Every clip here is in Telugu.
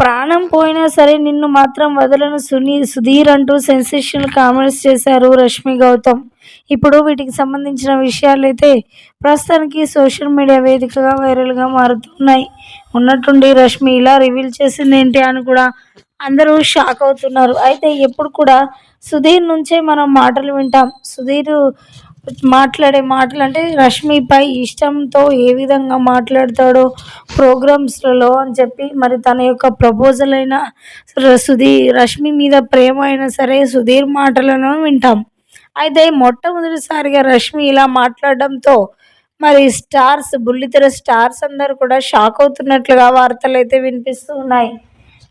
ప్రాణం పోయినా సరే నిన్ను మాత్రం వదలను. సునీ సుధీర్ అంటూ సెన్సేషనల్ కామెంట్స్ చేశారు రష్మి గౌతమ్. ఇప్పుడు వీటికి సంబంధించిన విషయాలు అయితే ప్రస్తుతానికి సోషల్ మీడియా వేదికగా వైరల్గా మారుతున్నాయి. ఉన్నట్టుండి రష్మి ఇలా రివీల్ చేసింది ఏంటి అని కూడా అందరూ షాక్ అవుతున్నారు. అయితే ఎప్పుడు కూడా సుధీర్ నుంచే మనం మాటలు వింటాం. సుధీర్ మాట్లాడే మాటలు అంటే రష్మిపై ఇష్టంతో ఏ విధంగా మాట్లాడతాడో ప్రోగ్రామ్స్లలో అని చెప్పి మరి తన యొక్క ప్రపోజల్ అయినా సుధీర్ రష్మి మీద ప్రేమ అయినా సరే సుధీర్ మాటలను వింటాం. అయితే మొట్టమొదటిసారిగా రష్మి ఇలా మాట్లాడడంతో మరి స్టార్స్ బుల్లితెర స్టార్స్ అందరూ కూడా షాక్ అవుతున్నట్లుగా వార్తలు అయితే వినిపిస్తూ ఉన్నాయి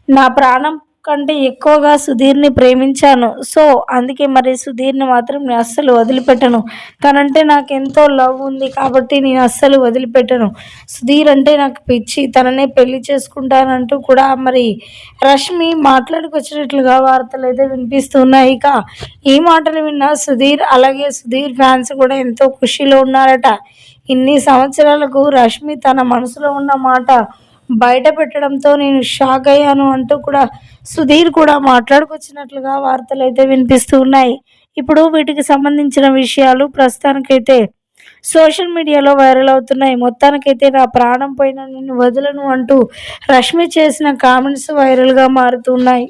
నా ప్రాణం కంటే ఎక్కువగా సుధీర్ని ప్రేమించాను. సో అందుకే మరి సుధీర్ని మాత్రం నేను అస్సలు వదిలిపెట్టను. తనంటే నాకు ఎంతో లవ్ ఉంది కాబట్టి నేను అస్సలు వదిలిపెట్టను. సుధీర్ అంటే నాకు పిచ్చి. తననే పెళ్ళి చేసుకుంటానంటూ కూడా మరి రష్మి మాట్లాడుకొచ్చినట్లుగా వార్తలు అయితే వినిపిస్తున్నాయి. ఇక ఈ మాటలు విన్న సుధీర్ అలాగే సుధీర్ ఫ్యాన్స్ కూడా ఎంతో ఖుషీలో ఉన్నారట. ఇన్ని సంవత్సరాలకు రష్మి తన మనసులో ఉన్న మాట బయట పెట్టడంతో నేను షాక్ అయ్యాను అంటూ కూడా సుధీర్ కూడా మాట్లాడుకొచ్చినట్లుగా వార్తలు అయితే వినిపిస్తూ ఉన్నాయి. ఇప్పుడు వీటికి సంబంధించిన విషయాలు ప్రస్తుతానికైతే సోషల్ మీడియాలో వైరల్ అవుతున్నాయి. మొత్తానికైతే నా ప్రాణం పోయిన నిన్ను వదలను అంటూ రష్మి చేసిన కామెంట్స్ వైరల్గా మారుతున్నాయి